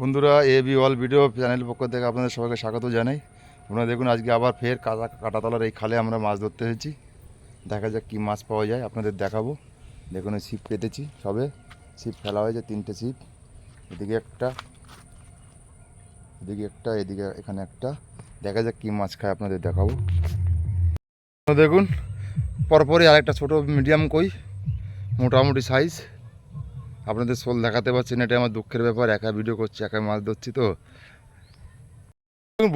বন্ধুরা, A B all video channel পক্ষ থেকে আপনাদের সবাইকে স্বাগত জানাই। আপনারা দেখুন, আজকে আবার ফের কাটা কাটাতলার এই খালে আমরা মাছ ধরতে এসেছি। দেখা যাক কী মাছ পাওয়া যায়, আপনাদের দেখাবো। দেখুন ছিপ পেতেছি সবে। ছিপ ফেলা হয়েছে, তিনটে ছিপ। এদিকে একটা এদিকে একটা, এদিকে এখানে একটা। দেখা যাক কী মাছ খায়, আপনাদের দেখাবো। দেখুন, পরপরই আরেকটা ছোট মিডিয়াম কই, মোটামুটি সাইজ আপনাদের শোল দেখাতে পারছি না, এটা আমার দুঃখের ব্যাপার, একা ভিডিও করছি একা মাছ ধরছি তো।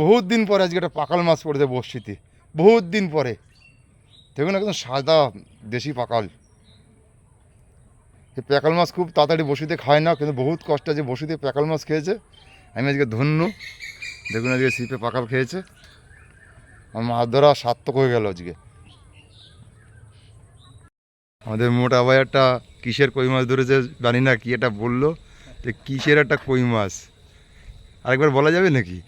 বহুত দিন পরে আজকে একটা পাকাল মাছ পড়েছে বর্ষিতে বহুত দিন পরে। দেখুন, একদম সাদা দেশি পাকাল। এই প্যাকাল মাছ খুব তাড়াতাড়ি বসিতে খায় না, কিন্তু বহুত কষ্ট আছে বসিতে প্যাকাল মাছ খেয়েছে। আমি আজকে ধন্য। দেখুন, আজকে সিপে পাকাল খেয়েছে। আমার মাছ ধরা সার্থক হয়ে গেল আজকে। আমাদের মোটা ভাই একটা কিসের কই মাছ ধরেছে জানি না কি এটা বলল? যে কিসের একটা কই মাছ? আরেকবার বলা যাবে নাকি?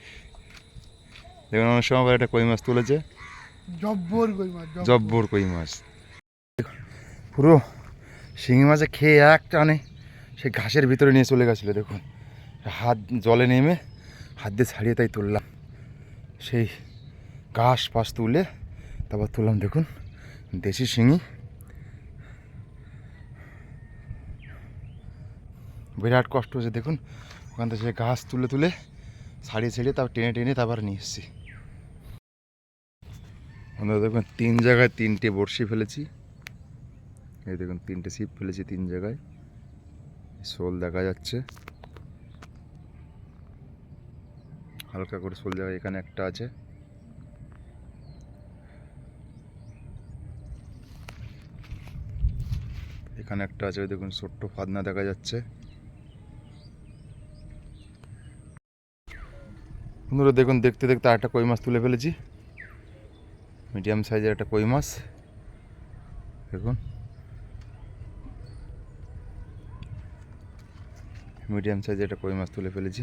দেখুন আমার সময় আবার একটা কই মাছ তুলেছে। জব্বর কই মাছ জব্বর। জব্বর কই মাছ। পুরো শিঙি মাছে খেয়ে এক টানে সে ঘাসের ভিতরে নিয়ে চলে গেছিল দেখুন। হাত জলে নেমে হাত দিয়ে ছাড়িয়ে তাই তুললাম। সেই ঘাস পাশ তুলে তারপর তুললাম দেখুন দেশি শিঙি। বিরাট কষ্ট হয়েছে, দেখুন। ওখান থেকে ঘাস তুলে তুলে ছাড়িয়ে ছাড়িয়ে তারপর টেনে টেনে তারপর নিয়ে এসেছি। আমরা দেখুন, তিন জায়গায় তিনটে বড়শি ফেলেছি। এই দেখুন, তিনটে ছিপ ফেলেছি তিন জায়গায়। শোল দেখা যাচ্ছে। হালকা করে শোল জায়গায় এখানে একটা আছে। এখানে একটা আছে, দেখুন, ছোট্ট ফাদনা দেখা যাচ্ছে। বন্ধুরা, দেখুন, দেখতে দেখতে একটা কই মাছ তুলে ফেলেছি। মিডিয়াম সাইজের একটা কই মাছ। দেখুন। মিডিয়াম সাইজের একটা কই মাছ তুলে ফেলেছি।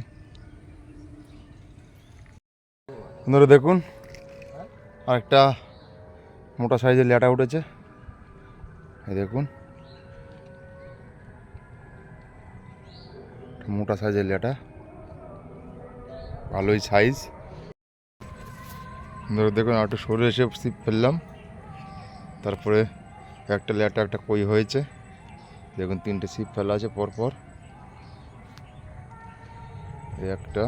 বন্ধুরা, দেখুন। আরেকটা মোটা সাইজের ল্যাটা উঠেছে। এই দেখুন। মোটা সাইজের ল্যাটা। ভালোই সাইজ ধরো দেখুন, একটু সরে এসে ছিপ ফেললাম। তারপরে একটা ল্যাটা একটা কই হয়েছে। দেখুন, তিনটে ছিপ ফেলা আছে পরপর। একটা।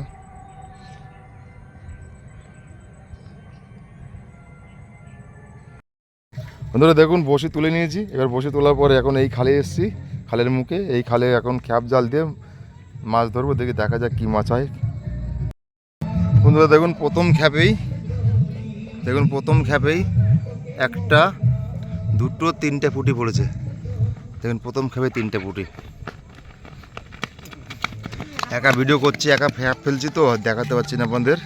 বন্ধুরা, দেখুন, বসি তুলে নিয়েছি। এবার বসি তোলার পরে এখন এই খালে এসেছি, খালের মুখে। এই খালে এখন খ্যাপ জাল দিয়ে মাছ ধরবো, দেখি দেখা যাক কী মাছ হয়। বন্ধুরা, দেখুন, প্রথম খ্যাপেই, দেখুন, প্রথম খ্যাপেই একটা, দুটো, তিনটে ফুটি পড়েছে। দেখুন, প্রথম খ্যাপে তিনটে ফুটি একা ভিডিও করছি, একা ফ্যাপ ফেলছি তো, দেখাতে পারছি না আপনাদের।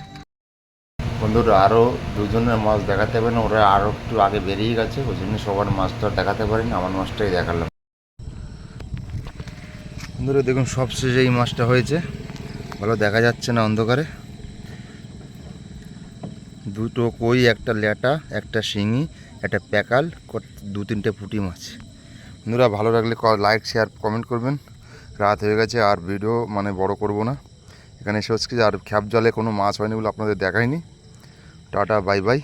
বন্ধুরা আরও দুজনের মাছ দেখাতে পারেন ওরা আরও একটু আগে বেরিয়ে গেছে, ওই জন্য সবার মাছটা দেখাতে পারিনি, আমার মাছটাই দেখালাম। বন্ধুরা, দেখুন সবশেষে এই মাছটা হয়েছে। ভালো দেখা যাচ্ছে না অন্ধকারে। দুটো কই, একটা ল্যাটা, একটা শিঙি, একটা প্যাকাল দু তিনটে পুঁটি মাছ। বন্ধুরা, ভালো লাগলে লাইক শেয়ার কমেন্ট করবেন। রাত হয়ে গেছে, আর ভিডিও মানে বড় করব না। এখানে এসে হচ্ছে আর খ্যাপ জলে কোনো মাছ হয়নি বলে আপনাদের দেখায়নি টাটা বাই বাই